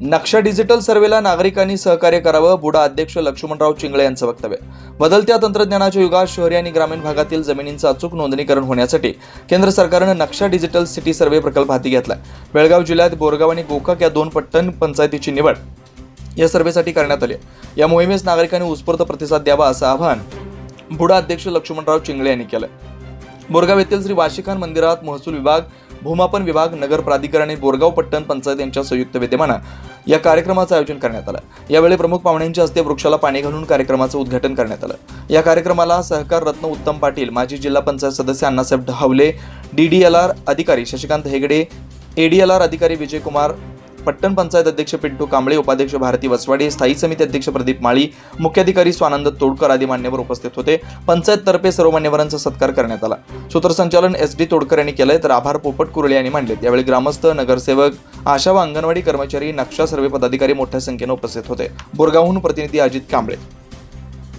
नक्षा digital सर्वेला नागरिकांनी सहकार्य करावं बुडा अध्यक्ष लक्ष्मणराव चिंगळे यांचं वक्तव्य. बदलत्या तंत्रज्ञानाच्या युगात शहरी आणि ग्रामीण भागातील जमिनींचं अचूक नोंदणीकरण होण्यासाठी केंद्र सरकारनं नक्षा डिजिटल सिटी सर्व्हे प्रकल्प हाती घेतला बेळगाव जिल्ह्यात बोरगाव आणि गोकाक या दोन पट्टण पंचायतीची निवड या सर्व्हेसाठी करण्यात आली या मोहिमेस नागरिकांनी उत्स्फूर्त प्रतिसाद द्यावा असं आवाहन बुडा अध्यक्ष लक्ष्मणराव चिंगळे यांनी केलं बोरगाव येथील श्री वाशिकान मंदिरात महसूल विभाग भूमापन विभाग नगर प्राधिकरण आणि बोरगाव पट्टण पंचायत यांच्या संयुक्त विद्यमानं या कार्यक्रमाचं आयोजन करण्यात आलं. यावेळी प्रमुख पाहुण्यांच्या हस्ते वृक्षाला पाणी घालून कार्यक्रमाचं उद्घाटन करण्यात आलं. या कार्यक्रमाला सहकार रत्न उत्तम पाटील माजी जिल्हा पंचायत सदस्य अण्णासाहेब ढावले आर अधिकारी शशिकांत हेगडे एडीएलआर अधिकारी विजयकुमार पट्टण पंचायत अध्यक्ष पिंटू कांबळे उपाध्यक्ष भारती वसवाडे स्थायी समिती अध्यक्ष प्रदीप माळी मुख्याधिकारी स्वानंद तोडकर आदी मान्यवर उपस्थित होते. पंचायत तर्फे सर्व मान्यवरांचा सत्कार करण्यात आला. सूत्रसंचालन एस डी तोडकर यांनी केलंय तर आभार पोपट कुरळे यांनी मांडलेत. यावेळी ग्रामस्थ नगरसेवक आशा व अंगणवाडी कर्मचारी नक्षा सर्वे पदाधिकारी मोठ्या संख्येने उपस्थित होते. बोरगावहून प्रतिनिधी अजित कांबळे.